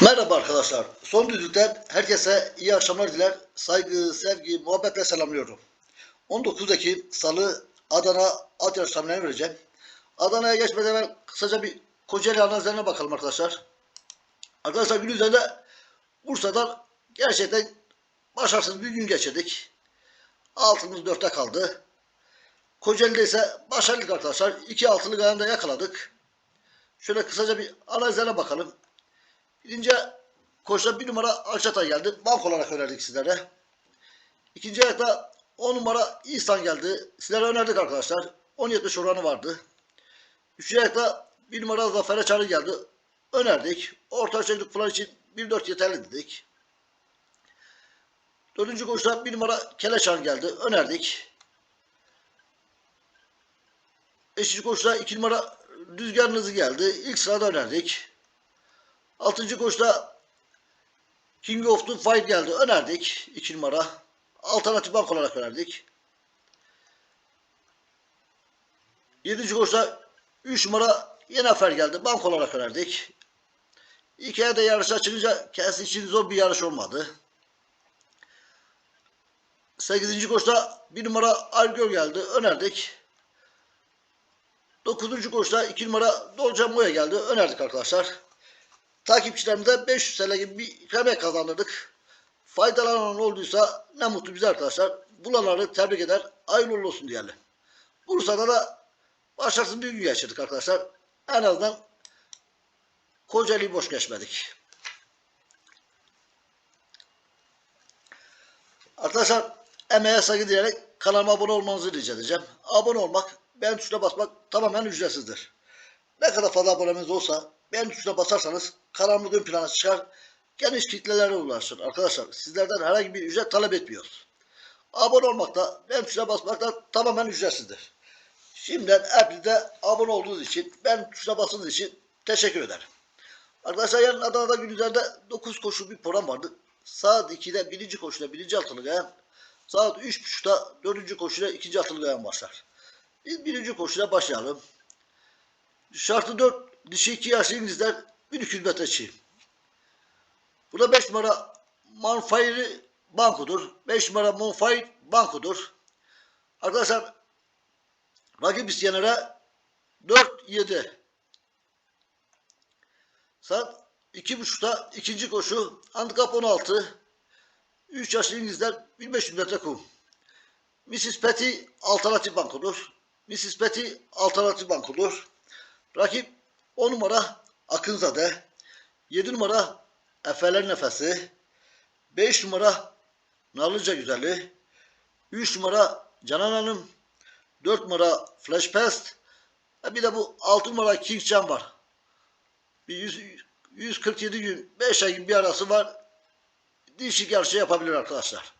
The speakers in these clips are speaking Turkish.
Merhaba arkadaşlar. Son düzlükten herkese iyi akşamlar diler. Saygı, sevgi, muhabbetle selamlıyorum. 19 Ekim Salı Adana at yarış tahminlerini vereceğim. Adana'ya geçmeden evvel kısaca bir Kocaeli analizlerine bakalım arkadaşlar. Arkadaşlar gün üzerinde Bursa'dan gerçekten başarısız bir gün geçirdik. Altımız dörtte kaldı. Kocaeli'de ise başarılık arkadaşlar. İki altılık ayağında yakaladık. Şöyle kısaca bir analizlerine bakalım. Birinci koşuda bir numara Alçatay geldi. Bank olarak önerdik sizlere. İkinci ayakta 10 numara İhsan geldi. Sizlere önerdik arkadaşlar. 10.70 oranı vardı. Üçüncü ayakta bir numara Zafer Çarı geldi. Önerdik. Orta ölçeklik falan için 1.4 yeterli dedik. Dördüncü koşuda bir numara Keleşan geldi. Önerdik. Beşinci koşuda iki numara Rüzgar Nızı geldi. İlk sırada önerdik. Altıncı koşuda King of the Fight geldi. Önerdik. 2 numara. Alternatif bank olarak önerdik. Yedinci koşuda 3 numara Yenefer geldi. Bank olarak önerdik. İlk ayda yarışa çıkınca kendisi için zor bir yarış olmadı. Sekizinci koşuda 1 numara Argör geldi. Önerdik. Dokuzuncu koşuda 2 numara Dolce Moya geldi. Önerdik arkadaşlar. Takipçilerimize 500 TL gibi bir ikramiye kazandırdık. Faydalanan olduysa ne mutlu bize arkadaşlar. Bulanları tebrik eder. Hayırlı olsun diyelim. Bursa'da da başarısız bir gün geçirdik arkadaşlar. En azından Kocaeli'yi boş geçmedik. Arkadaşlar emeğe saygı diyerek kanalıma abone olmanızı rica edeceğim. Abone olmak, beğen tuşuna basmak tamamen ücretsizdir. Ne kadar fazla abonemiz olsa beğen tuşuna basarsanız kanalımız ön plana çıkar. Geniş kitlelere ulaşır. Arkadaşlar sizlerden herhangi bir ücret talep etmiyoruz. Abone olmak da beğen tuşuna basmak da tamamen ücretsizdir. Şimdiden hepinize abone olduğunuz için, ben tuşuna bastığınız için teşekkür ederim. Arkadaşlar yarın Adana'da gün üzerinde 9 koşu bir program vardı. Saat 2'de birinci koşuda birinci altılık ayan, saat 3.30'da dördüncü koşuda ikinci altılık ayan başlar. Biz birinci koşuda başlayalım. Şartı 4 dişi 2 yaşlı İngilizler 1200 metre çiğ. Burada 5 numara Manfire Banko'dur. 5 numara Monfire Banko'dur. Arkadaşlar rakip isteyenlere 4-7 saat 2.30'da ikinci koşu handikap 16 3 yaşlı İngilizler 1500 metre kum. Mrs. Petty alternatif bankodur. Mrs. Petty alternatif bankodur. Rakip 10 numara Akınzade, 7 numara Efeler Nefesi, 5 numara Narlıca Güzeli, 3 numara Canan Hanım, 4 numara Flash Pest, bir de bu 6 numara King Can var. Bir 100, 147 gün 5 ay gibi bir arası var. Değişik yarışı yapabilir arkadaşlar.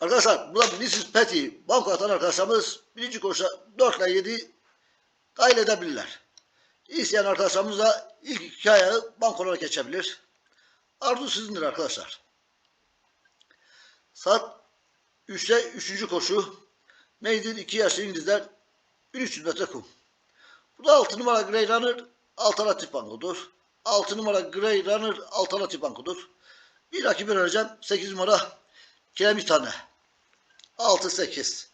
Arkadaşlar bu da Mrs. Petty banko atan arkadaşlarımız birinci koşuda 4 ile 7 dahil edebilirler. İsteyen arkadaşlarımız da ilk iki ayağı bankolara geçebilir. Arzu sizindir arkadaşlar. Saat 3'te 3. koşu. Meydin 2 yaşlı İngilizler 1300 metre kum. Bu da 6 numara Grey Runner alternatif bankodur. 6 numara Grey Runner alternatif bankodur. Bir rakibi önereceğim. 8 numara Kiremitane. 6-8.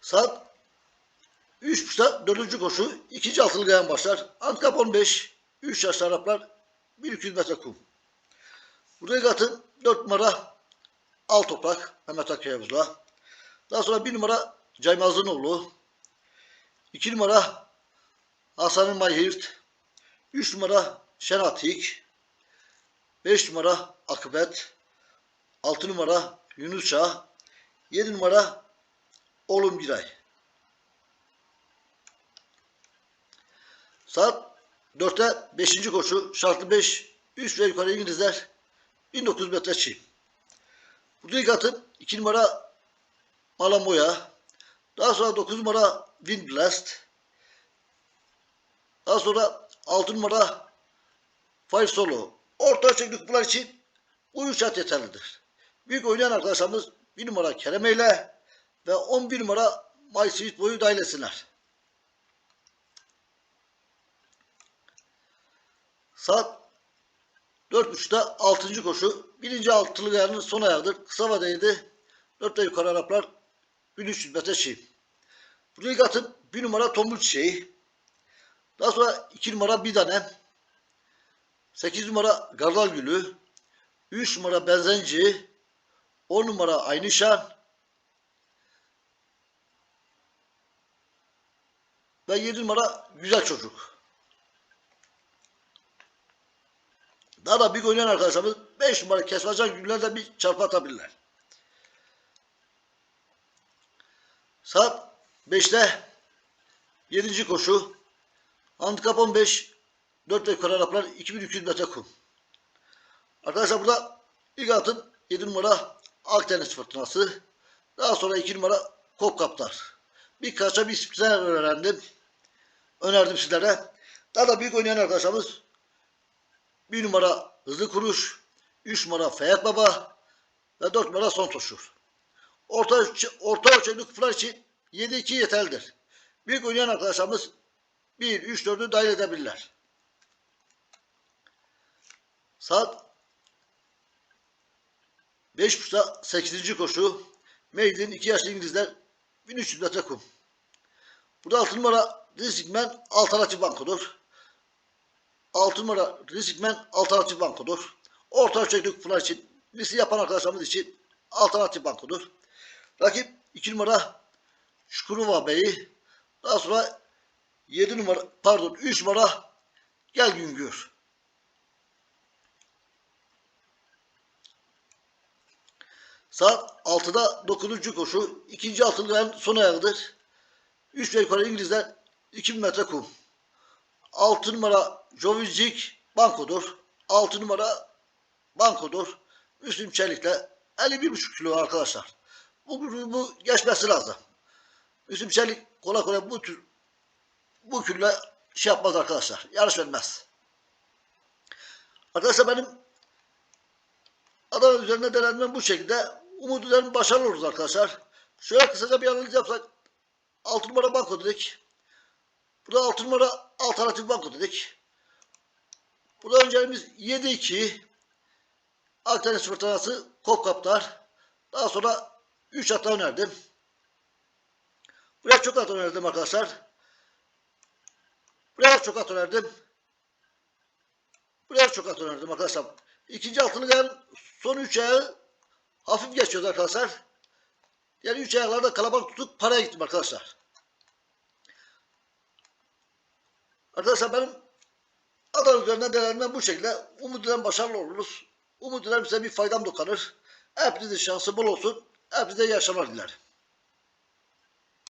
Saat 3.30'da dördüncü koşu. ikinci altılı gayan başlar. Handikap 15. 3 yaşlı Araplar 1200 metre kum. Katın 4 numara Al Toprak Mehmet Akkaya'mızla. Daha sonra 1 numara Caymazlınoğlu. 2 numara Hasan Mayhirt. 3 numara Şenatik. 5 numara Akıbet. 6 numara Yunus Şah. 7 numara Oğlum Giray. Saat 4'te 5. koşu şartlı 5 üst ve yukarı İngilizler 1900 metre çiğ. Bu ilk atım 2 numara Malamoya. Daha sonra 9 numara Wind Blast. Daha sonra 6 numara Five Solo. Orta ölçekli kutular için bu üç at yeterlidir. Büyük oynayan arkadaşlarımız 1 numara Kereme ile ve 11 numara My Sweet Boy'u dahil etsinler. Saat 4.30'da 6. koşu. Birinci altılı gayanın son ayağıdır. Kısa vadeydi. 4 ve yukarı Araplar 1300 metre çiğ. Bu ilk atın bir numara tombul çiçeği. Daha sonra iki numara bir tane. 8 numara gardal gülü. 3 numara benzenci. 10 numara aynışan. Ve 7 numara güzel çocuk. Daha da bir oynayan arkadaşlarımız 5 numara kesmezcan günlerde bir çarpı atabilirler. Saat 5'te 7. koşu. Handikap 15. 4 ve yukarı Araplar 2200 metre kum. Arkadaşlar burada ilk atın 7 numara Akdeniz fırtınası. Daha sonra 2 numara Kopkaplar. Bir kaça bir sprinter öğrendim. Önerdim sizlere. Daha da büyük oynayan arkadaşlarımız 1 numara Hızlı Kuruş, 3 numara Feyyat Baba ve 4 numara Son Toşur. Orta, orta ölçekli kutular için 7-2 yeterlidir. Büyük oynayan arkadaşlarımız 1, 3, 4'ü dahil edebilirler. Saat 5.30'da 8. koşu. Maiden 2 yaşlı İngilizler 1300 metre kum. Burada 6 numara Riskman alternatif bankodur. 6 numara Riskman alternatif bankodur. Orta ölçekli kutular için liste yapan arkadaşlarımız için alternatif bankodur. Rakip 2 numara Şukuruva Bey'i. Daha sonra 7 numara pardon 3 numara Gel Güngör. Saat 6'da 9. koşu. ikinci altılığın son ayağıdır. 3 ve yukarı İngilizler 2000 metre kum. 6 numara Jovic bankodur. 6 numara bankodur. Müslüm Çelik'le 51,5 kilo arkadaşlar. Bu grubu geçmesi lazım. Müslüm Çelik kolay kolay bu tür bu külle şey yapmaz arkadaşlar. Yarış vermez. Arkadaşlar benim Adana üzerine denenmem bu şekilde. Umut ederim başarılı oluruz arkadaşlar. Şöyle kısaca bir analiz yapsak. 6 numara banko dedik. Burada 6 numara alternatif banko dedik. Burada önceliğimiz 7-2. Akdeniz fırtınası Kopkaplar. Daha sonra 3 hata önerdim. Buraya çok hata önerdim arkadaşlar. Buraya çok hata önerdim. Buraya çok hata önerdim arkadaşlar. İkinci altılı gelen son üç ayağı hafif geçiyoruz arkadaşlar. Yani üç ayaklarda kalabalık tutup paraya gittim arkadaşlar. Arkadaşlar benim Adana üzerinden değerlendirmem bu şekilde. Umut ederim başarılı oluruz. Umut ederim size bir faydam dokunur. Hepinizin şansı bol olsun. Hepinize yaşamlar dilerim.